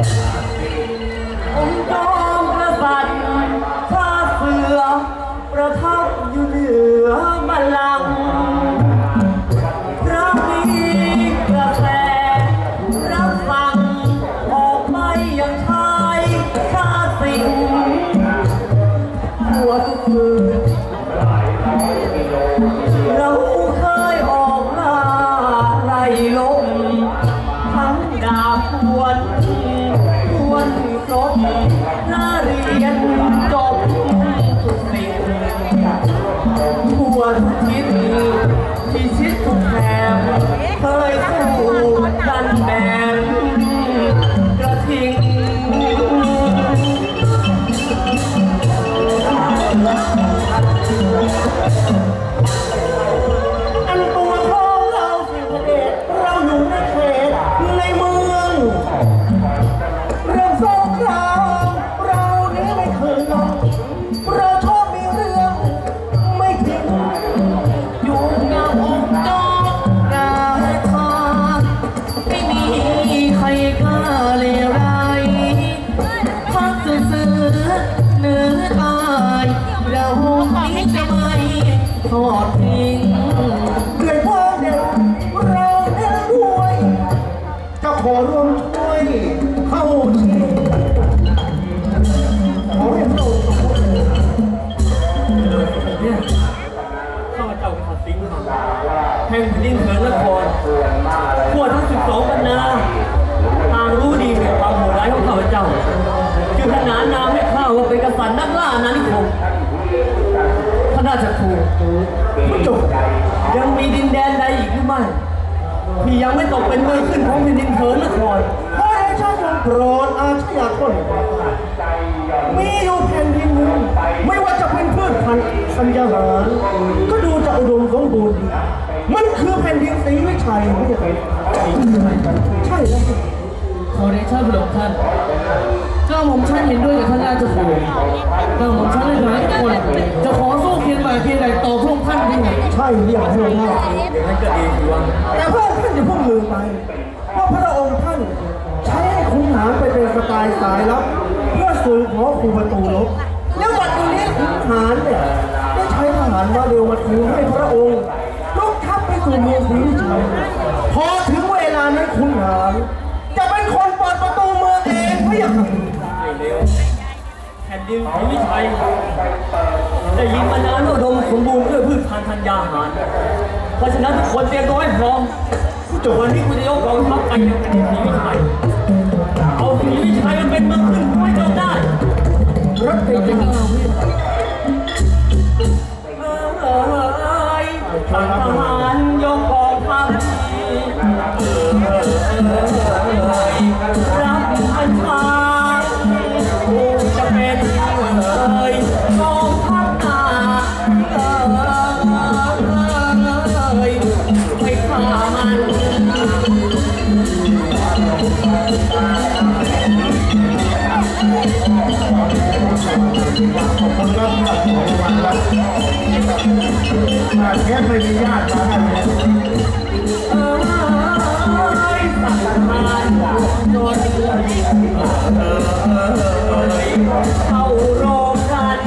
องค์จอมกษัตริย์พเสือ ประทับอยู่เหนือบัลลังก์พระมีกระแสรับฟังออกไปยังชายชาสิงหัวคืน ทอดทิ้งเกิดความเด็ดเราเน้นรวยจะขอร่วมช่วยเข้าชิ ราชครูพระจุกยังมีดินแดนใดอีกหรือไม่ที่ยังไม่ตกเป็นเมืองขึ้นของแผ่นดินเถินนครขอให้ชาติจงโปรดอาชญากรมีอยู่แผ่นดินหนึ่งไม่ว่าจะเป็นพืชพันธุ์ธัญญาหารก็ดูจะอุดมสมบูรณ์มันคือแผ่นดินศรีวิชัยไม่ใช่ใช่แล้วขอเดชะพระองค์ท่านาหม่อมท่านเห็นด้วยกับท่านราชบุตรก้าหม่อมท่านในฐานะคน จะขอสู้เพียงบ่ายเพียงใดต่อพระองค์ท่านด้ไงใช่เรียกให้เราได้อย่างนั้นก็ดีสิวแต่เพระองค์ท่านอย่าพิ่งลืมไปว่าพระองค์ท่านใช้ให้ขุนหารไปเป็นสไตล์สายลับเพื่อสู่ขอคูประตูลบแล้ววันนี้ขุนหารเนี่ยได้ใช้ทหารมาเร็วมาทูลให้พระองค์ลุกทัพไปสู่เมืองศรีวิชัยพอถึงเวลานั้นขุนหารจะเป็นคนเปิดประตูเมืองเองไม่อยาก ไม่เร็วแผ่นดินศรีวิชัยได้ยินมานานว่าอุดมสมบูรณ์ด้วยพืชพันธุ์ธัญญาหาร เพราะฉะนั้นทุกคนเตรียมตัวให้พร้อมจบวันนี้กูจะยกกองทัพไปยังแผ่นดินศรีวิชัยเอาศรีวิชัยมันเป็นเมืองขึ้นไว้จนได้รักติดเอ้ยัง ไม่มีญาติมาให้เอ้ยสังหารโดนเอ่ยเข้าโรงกัน